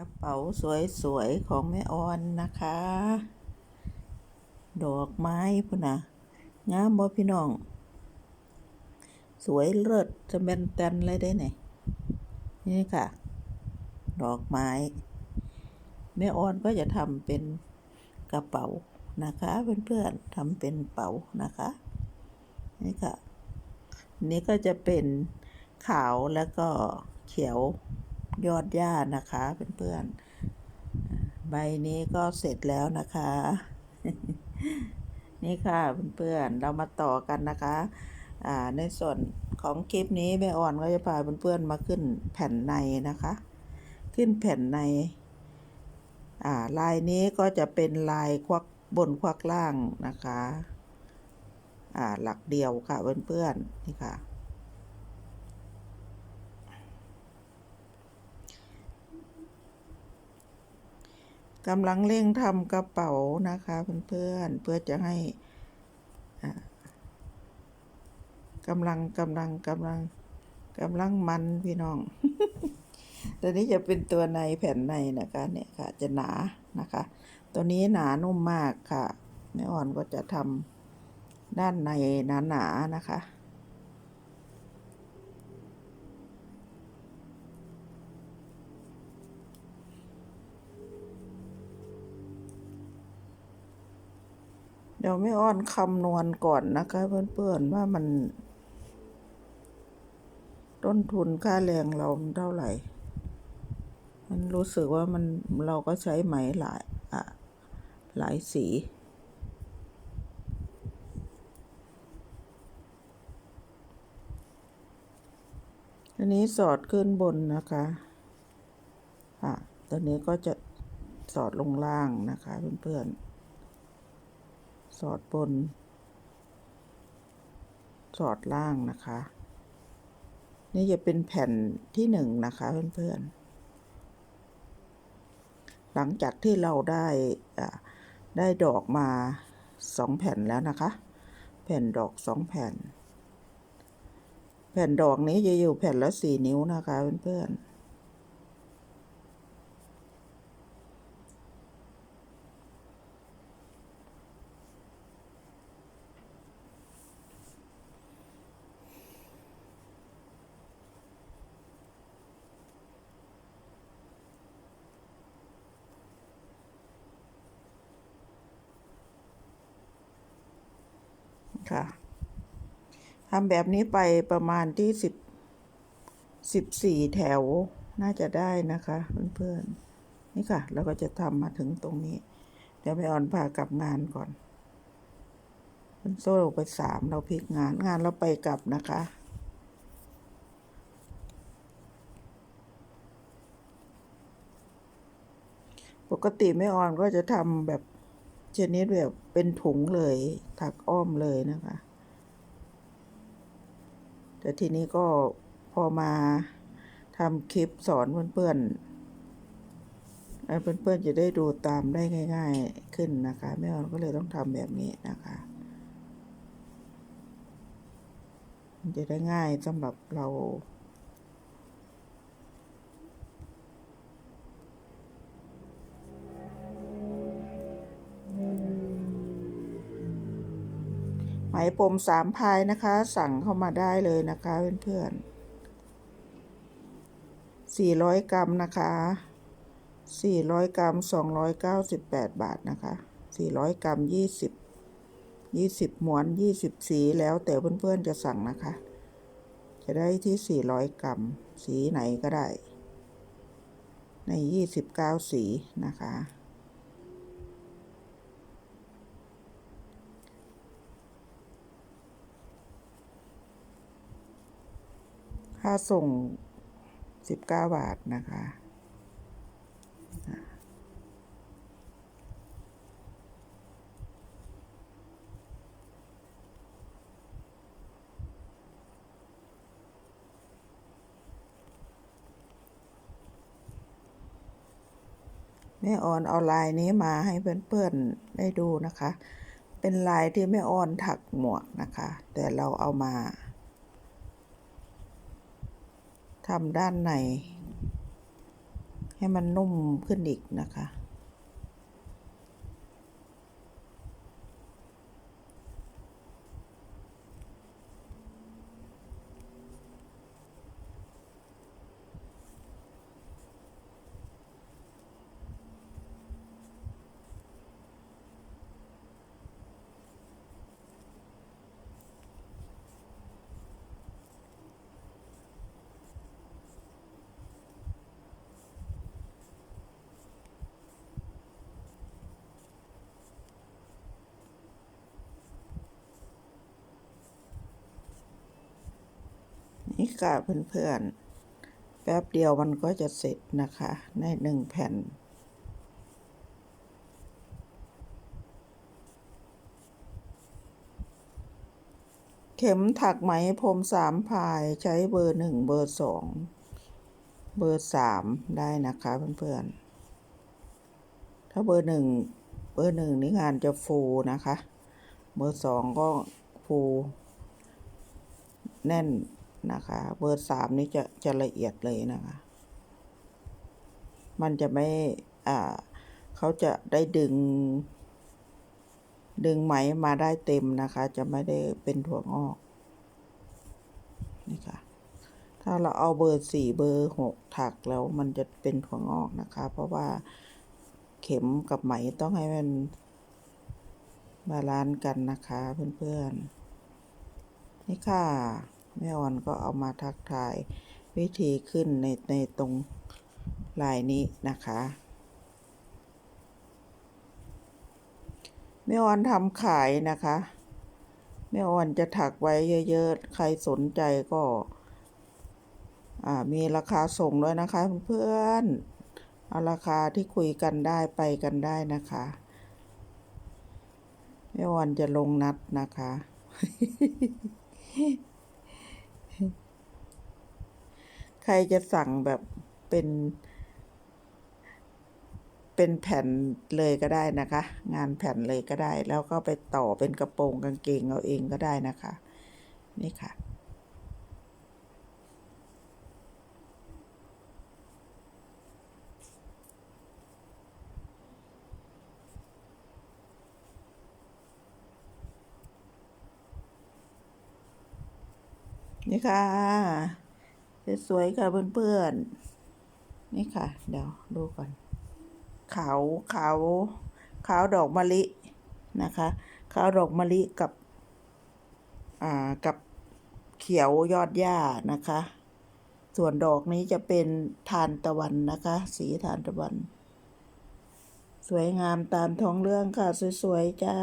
กระเป๋าสวยๆ ของแม่ออนนะคะ ดอกไม้พุ่นนะงามบ่พี่น้อง สวยเลิศจะเป็นแตนเลยได้ไหนนี่ค่ะ ดอกไม้ แม่ออนก็จะทำเป็นกระเป๋านะคะเพื่อนๆทำเป็นเป๋านะคะ นี่ค่ะ นี่ก็จะเป็นขาวแล้วก็เขียว ยอดหญ้านะคะเพื่อนๆ ใบนี้ก็เสร็จแล้วนะคะ นี่ค่ะเพื่อนๆ เรามาต่อกันนะคะในส่วนของคลิปนี้แม่อ่อนก็จะพาเพื่อนๆมาขึ้นแผ่นในนะคะ ขึ้นแผ่นในาลายนี้ก็จะเป็นลายควักบนควักล่างนะคะหลักเดียวค่ะเพื่อนๆนี่ค่ะ กำลังเร่งทำกระเป๋านะคะเพื่อนๆเพื่อจะให้กำลังกำลังกำลังกำลังมันพี่น้องตัวนี้จะเป็นตัวในแผ่นในนะคะเนี่ยค่ะจะหนานะคะ ตัวนี้หนานุ่มมากค่ะแม่อ่อนก็จะทำด้านในหนาๆนะคะ ดี๋ยวไม่อ้อนคำนวณก่อนนะคะเพื่อนๆว่ามัน ต้นทุนค่าแรงเราเท่าไหร่ มันรู้สึกว่ามันเราก็ใช้ไหมหลายอะหลายสีอันนี้สอดขึ้นบนนะคะ อะ ตัวนี้ก็จะสอดลงล่างนะคะเพื่อนๆ สอดบน สอดล่างนะคะ นี่จะเป็นแผ่นที่หนึ่งนะคะเพื่อนๆ หลังจากที่เราได้ได้ดอกมาสองแผ่นแล้วนะคะ แผ่นดอกสองแผ่น แผ่นดอกนี้จะอยู่แผ่นละสี่นิ้วนะคะเพื่อนๆ ค่ะทำแบบนี้ไปประมาณที่สิบสิบสี่แถวน่าจะได้นะคะเพื่อนๆนี่ค่ะแล้วก็จะทำมาถึงตรงนี้ เดี๋ยวไปออนพากลับงานก่อนมันโซ่ไปสามเราพลิกงานงานเราไปกลับนะคะปกติไม่ออนก็จะทำแบบ ชนิดแบบเป็นถุงเลย ถักอ้อมเลยนะคะ แต่ทีนี้ก็พอมาทำคลิปสอนเพื่อนๆเพื่อนๆจะได้ดูตามได้ง่าย ๆขึ้นนะคะแม่ออนก็เลยต้องทำแบบนี้นะคะมันจะได้ง่ายสำหรับเรา ไหมพรมสามพายนะคะ สั่งเข้ามาได้เลยนะคะเพื่อนๆสี่ร้อยกรัมนะคะสี่ร้อยกรัมสองร้อยเก้าสิบแปดบาทนะคะสี่ร้อยกรัมยี่สิบยี่สิบหมวนยี่สิบสีแล้วแต่เพื่อนๆจะสั่งนะคะ จะได้ที่สี่ร้อยกรัมสีไหนก็ได้ ในยี่สิบเก้าสีนะคะ ค่าส่งสิบเก้าบาทนะคะ แม่ออนเอาลายนี้มาให้เพื่อนๆได้ดูนะคะ เป็นลายที่แม่ออนถักหมวกนะคะ แต่เราเอามา ทำด้านใน ให้มันนุ่มขึ้นอีกนะคะ นี่ ค่ะเพื่อนๆ แป๊บเดียวมันก็จะเสร็จนะคะ ในหนึ่งแผ่น เข็มถักไหมพรมสามพายใช้เบอร์หนึ่งเบอร์สองเบอร์สามได้นะคะเพื่อนๆ ถ้าเบอร์หนึ่งเบอร์หนึ่งนี่งานจะฟูนะคะ เบอร์สองก็ฟูแน่น นะคะ เบอร์สามนี่จะจะละเอียดเลยนะคะ มันจะไม่ อ่า เขาจะได้ดึง ดึงไหมมาได้เต็มนะคะ จะไม่ได้เป็นถั่วงอก นี่ค่ะ ถ้าเราเอาเบอร์สี่เบอร์หกถักแล้วมันจะเป็นถั่วงอกนะคะ เพราะว่าเข็มกับไหมต้องให้มันบาลานซ์กันนะคะเพื่อนๆ นี่ค่ะ แม่ออนก็เอามาทักทายวิธีขึ้นในในตรงลายนี้นะคะแม่ออนทำขายนะคะแม่ออนจะถักไว้เยอะๆ ใครสนใจก็มีราคาส่งด้วยนะคะเพื่อนเอาราคาที่คุยกันได้ไปกันได้นะคะแม่ออนจะลงนัดนะคะ ใค รจะสั่งแบบเป็น เป็นแผ่นเลยก็ได้นะคะ งานแผ่นเลยก็ได้ แล้วก็ไปต่อเป็นกระโปรงกางเกงเอาเองก็ได้นะคะ นี่ค่ะนี่ค่ะ สวยๆค่ะเพื่อนๆ นี่ค่ะ เดี๋ยวดูก่อนขาวขาวขาวดอกมะลินะคะขาวดอกมะลิกับ อ่า กับเขียวยอดหญ้านะคะ ส่วนดอกนี้จะเป็นทานตะวันนะคะ สีทานตะวัน สวยงามตามท้องเรื่องค่ะ สวยๆ จ้า